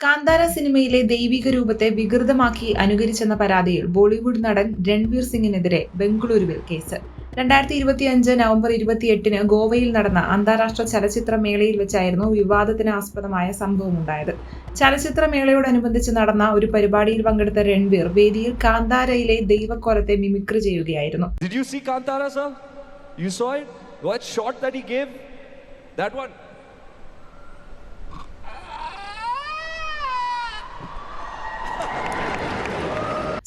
കാന്താര സിനിമയിലെ ദൈവിക രൂപത്തെ വികൃതമാക്കി അനുകരിച്ചെന്ന പരാതിയിൽ ബോളിവുഡ് നടൻ രൺവീർ സിംഗിനെതിരെ ബംഗളൂരുവിൽ കേസ് രണ്ടായിരത്തി ഇരുപത്തി അഞ്ച് നവംബർ ഇരുപത്തിയെട്ടിന് ഗോവയിൽ നടന്ന അന്താരാഷ്ട്ര ചലച്ചിത്ര മേളയിൽ വെച്ചായിരുന്നു വിവാദത്തിന് ആസ്പദമായ സംഭവമുണ്ടായത് ചലച്ചിത്ര മേളയോടനുബന്ധിച്ച് നടന്ന ഒരു പരിപാടിയിൽ പങ്കെടുത്ത രൺവീർ വേദിയിൽ കാന്താരയിലെ ദൈവക്കോലത്തെ മിമിക്രി ചെയ്യുകയായിരുന്നു Did you see sir? You saw it? What shot that he gave? That one.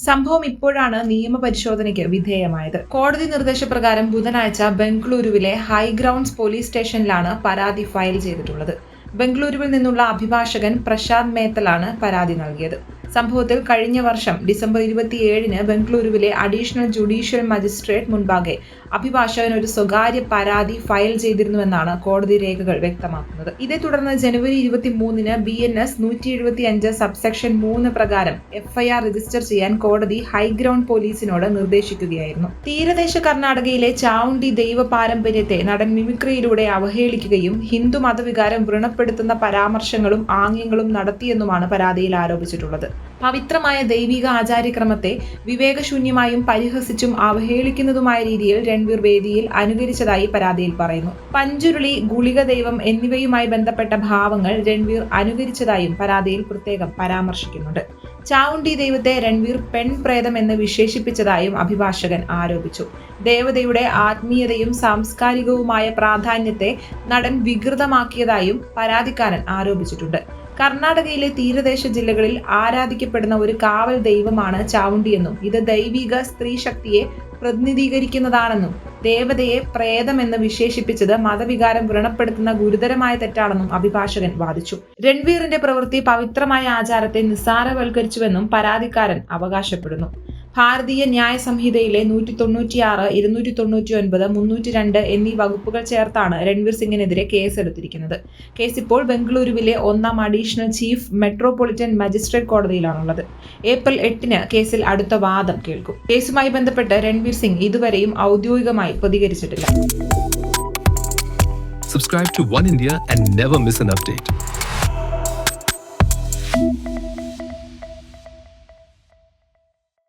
സംഭവം ഇപ്പോഴാണ് നിയമപരിശോധനയ്ക്ക് വിധേയമായത്. കോടതി നിർദ്ദേശപ്രകാരം ബുധനാഴ്ച ബംഗളൂരുവിലെ ഹൈഗ്രൗണ്ട്സ് പോലീസ് സ്റ്റേഷനിലാണ് പരാതി ഫയൽ ചെയ്തിട്ടുള്ളത്. ബംഗളൂരുവിൽ നിന്നുള്ള അഭിഭാഷകൻ പ്രശാന്ത് മേത്തലാണ് പരാതി നൽകിയത്. സംഭവത്തിൽ കഴിഞ്ഞ വർഷം ഡിസംബർ ഇരുപത്തിയേഴിന് ബംഗളൂരുവിലെ അഡീഷണൽ ജുഡീഷ്യൽ മജിസ്ട്രേറ്റ് മുൻപാകെ അഭിഭാഷകൻ ഒരു സ്വകാര്യ പരാതി ഫയൽ ചെയ്തിരുന്നുവെന്നാണ് കോടതി രേഖകൾ വ്യക്തമാക്കുന്നത്. ഇതേ തുടർന്ന് ജനുവരി ഇരുപത്തി മൂന്നിന് ബി എൻ എസ് നൂറ്റി എഴുപത്തി അഞ്ച് സബ്സെക്ഷൻ മൂന്ന് പ്രകാരം എഫ്ഐആർ രജിസ്റ്റർ ചെയ്യാൻ കോടതി ഹൈഗ്രൗണ്ട് പോലീസിനോട് നിർദ്ദേശിക്കുകയായിരുന്നു. തീരദേശ കർണാടകയിലെ ചാവുണ്ടി ദൈവ പാരമ്പര്യത്തെ നടൻ മിമിക്രിയിലൂടെ അവഹേളിക്കുകയും ഹിന്ദു മതവികാരം വ്രണപ്പെടുത്തുന്ന പരാമർശങ്ങളും ആംഗ്യങ്ങളും നടത്തിയെന്നുമാണ് പരാതിയിൽ ആരോപിച്ചിട്ടുള്ളത്. പവിത്രമായ ദൈവിക ആചാര്യക്രമത്തെ വിവേകശൂന്യമായും പരിഹസിച്ചും അവഹേളിക്കുന്നതുമായ രീതിയിൽ രൺവീർ വേദിയിൽ അനുകരിച്ചതായി പരാതിയിൽ പറയുന്നു. പഞ്ചുരുളി ഗുളിക ദൈവം എന്നിവയുമായി ബന്ധപ്പെട്ട ഭാവങ്ങൾ രൺവീർ അനുകരിച്ചതായും പരാതിയിൽ പ്രത്യേകം പരാമർശിക്കുന്നുണ്ട്. ചാവുണ്ടി ദൈവത്തെ രൺവീർ പെൺപ്രേതം എന്ന് വിശേഷിപ്പിച്ചതായും അഭിഭാഷകൻ ആരോപിച്ചു. ദേവതയുടെ ആത്മീയതയും സാംസ്കാരികവുമായ പ്രാധാന്യത്തെ നടൻ വികൃതമാക്കിയതായും പരാതിക്കാരൻ ആരോപിച്ചിട്ടുണ്ട്. കർണാടകയിലെ തീരദേശ ജില്ലകളിൽ ആരാധിക്കപ്പെടുന്ന ഒരു കാവൽ ദൈവമാണ് ചാവുണ്ടിയെന്നും ഇത് ദൈവിക സ്ത്രീ ശക്തിയെ പ്രതിനിധീകരിക്കുന്നതാണെന്നും ദേവതയെ പ്രേതമെന്ന് വിശേഷിപ്പിച്ചത് മതവികാരം വ്രണപ്പെടുത്തുന്ന ഗുരുതരമായ തെറ്റാണെന്നും അഭിഭാഷകൻ വാദിച്ചു. രൺവീറിന്റെ പ്രവൃത്തി പവിത്രമായ ആചാരത്തെ നിസ്സാരവൽക്കരിച്ചുവെന്നും പരാതിക്കാരൻ അവകാശപ്പെടുന്നു. ഭാരതീയ ന്യായ സംഹിതയിലെ നൂറ്റി തൊണ്ണൂറ്റിയാറ് ഇരുന്നൂറ്റി തൊണ്ണൂറ്റി ഒൻപത് മുന്നൂറ്റി രണ്ട് എന്നീ വകുപ്പുകൾ ചേർത്താണ് രൺവീർ സിംഗിനെതിരെ കേസ് എടുത്തിരിക്കുന്നത് കേസ് ഇപ്പോൾ ബംഗളൂരുവിലെ ഒന്നാം അഡീഷണൽ ചീഫ് മെട്രോപൊളിറ്റൻ മജിസ്ട്രേറ്റ് കോടതിയിലാണുള്ളത്. ഏപ്രിൽ എട്ടിന് കേസിൽ അടുത്ത വാദം കേൾക്കും. കേസുമായി ബന്ധപ്പെട്ട് രൺവീർ സിംഗ് ഇതുവരെയും ഔദ്യോഗികമായി പ്രതികരിച്ചിട്ടില്ല. Subscribe to One India and never miss an update.